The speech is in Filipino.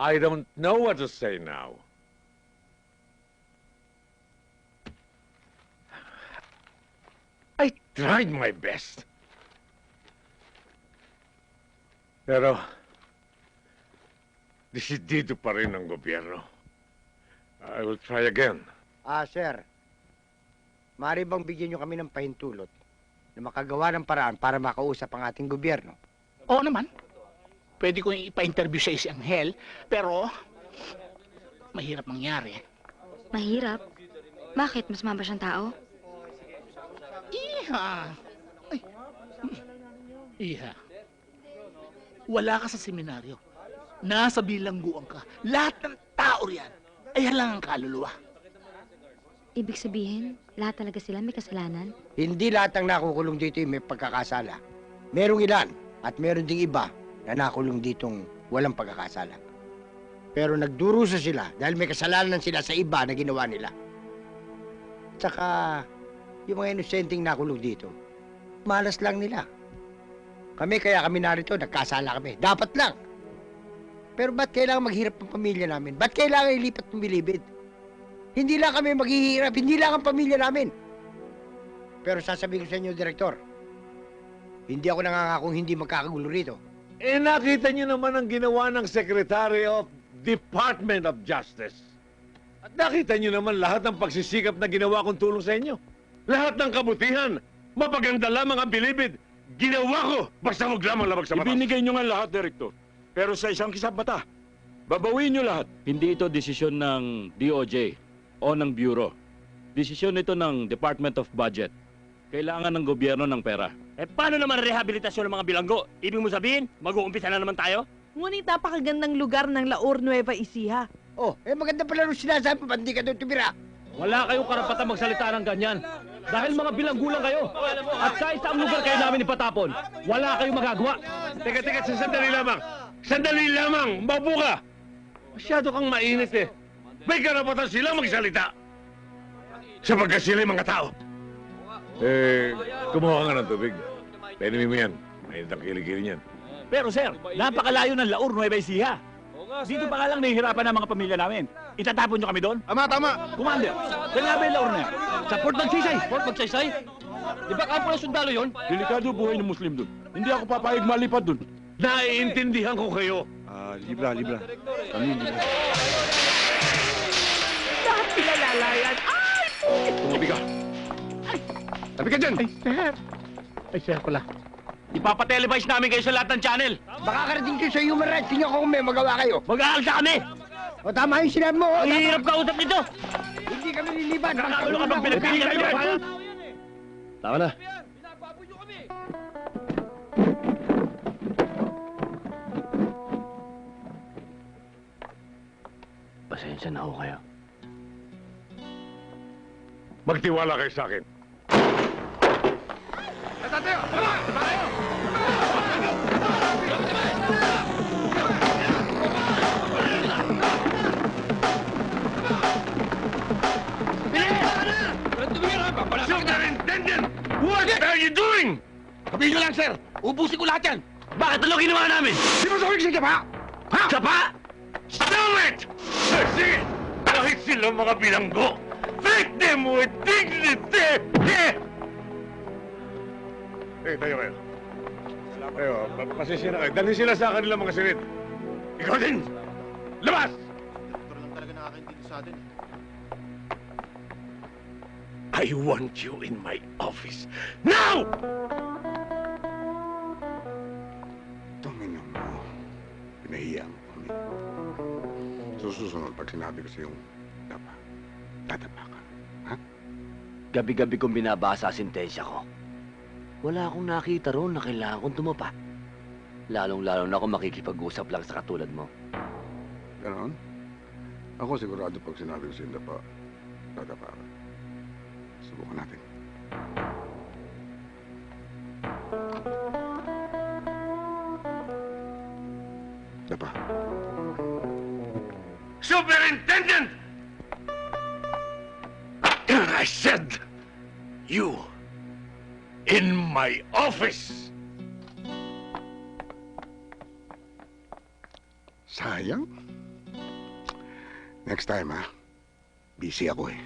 I don't know what to say now. I tried my best. Pero, desidido pa rin ang gobyerno. I will try again. Ah, sir. Maaari bang bigyan nyo kami ng pahintulot na makagawa ng paraan para makausap ang ating gobyerno? Oo naman. Pwede ko ipa-interview sa isang hell, pero mahirap mangyari. Mahirap. Bakit? Mas mamba siyang tao? Iha! Ay. Iha. Wala ka sa seminaryo. Nasa bilangguan ka. Lahat ng tao riyan ay halang ang kaluluwa. Ibig sabihin, lahat talaga sila may kasalanan? Hindi lahat ng nakukulong dito ay may pagkakasala. Merong ilan at meron ding iba na nakulong ditong walang pagkakasala. Pero nagdurusa sila dahil may kasalanan sila sa iba na ginawa nila. Tsaka, yung mga inosenteng nakulong dito, malas lang nila. Kami kaya kami narito, nagkasala kami. Dapat lang. Pero ba't kailangan maghirap ang pamilya namin? Ba't kailangan ilipat ng bilibid? Hindi lang kami maghihirap, hindi lang ang pamilya namin. Pero sasabihin ko sa inyo, Direktor, hindi ako nangangakong hindi magkakagulo rito. Eh, nakita niyo naman ang ginawa ng Secretary of Department of Justice. At nakita niyo naman lahat ng pagsisikap na ginawa kong tulong sa inyo. Lahat ng kabutihan, mapaganda lamang ang bilibid. Ginawa ko, basta huwag lamang labag sa batas. Ibinigay nyo nga lahat, Direktor. Pero sa isang kisap mata, babawiin nyo lahat. Hindi ito desisyon ng DOJ o ng Bureau. Desisyon ito ng Department of Budget. Kailangan ng gobyerno ng pera. Eh, paano naman rehabilitasyon ng mga bilanggo? Ibig mo sabihin, mag-uumpisa na naman tayo? Ngunit napakagandang lugar ng Laur Nueva Ecija. Oh, eh maganda pala nung sinasabi mo, hindi ka doon tumira. Wala kayong karapatan magsalita ng ganyan. Dahil mga bilanggulang kayo. At sa isang lugar kayo namin ipatapon, wala kayong magagawa. Teka, teka, sa sandali lamang. Sandali lamang, maupo ka. Masyado kang mainit eh. May karapatan sila magsalita. Sapagkat sila yung mga tao. Eh, kumuha ka ng tubig. Painumin mo yan. Mainit ang kilikili niyan. Pero sir, napakalayo ng Laur Nueva Ecija. Dito pa nga lang nahihirapan ang mga pamilya namin. Itatapon nyo kami doon? Tama, tama. Commander, kailan nga ba yung Laur na yan? Sa Port Magsaysay. Port Magsaysay? Di ba kampo ng sundalo yun? Delikado buhay ng Muslim doon. Hindi ako papayag malipad doon. Naiintindihan ko kayo. Ah, libra, libra. Kami, libra. Lahat sila lalayan. Ay! Tumabi ka. Tabi ka dyan! Ay, sir. Ay, sir pala. Ipapatelevise namin kayo sa lahat ng channel. Baka karating kayo sa human rights, tingnan ko kung may magawa kayo. Mag-aalsa kami. O tama yung sinabi mo, oh, Ang tama. hirap ka usap nito. Hindi kami liliban. Nakakaulo ka bang pinagpilitan nyo? Tama na. Pasensya na ho kayo. Magtiwala kayo sa akin. Sabihin nyo lang, sir. Ubusin ko lahat yan. Bakit ano ginawa namin? Di mo sabi sa pa? Ha? Sapa? Stop it! Eh, Sige! Kahit sila mga bilanggo, treat them with dignity! Eh! Eh, tayo kayo. Tayo, pa- pasensya na kayo. Dalhin sila sa kanilang mga silid. Ikaw din! Labas! I want you in my office. Now! Tumingnan mo. Pinahiya mo kami. Sa susunod, pag sinabi ko sa yung tapa, tatapa ka. Gabi-gabi kong binabasa ang sentensya ko. Wala akong nakita roon na kailangan kong tumapa. Lalong-lalo na ako makikipag-usap lang sa katulad mo. Ganon? Ako sigurado pag sinabi ko sa yung tapa, tatapa ka. Subukan natin. Tapa. Superintendent! I said, you in my office. Sayang. Next time, ha? Busy ako eh.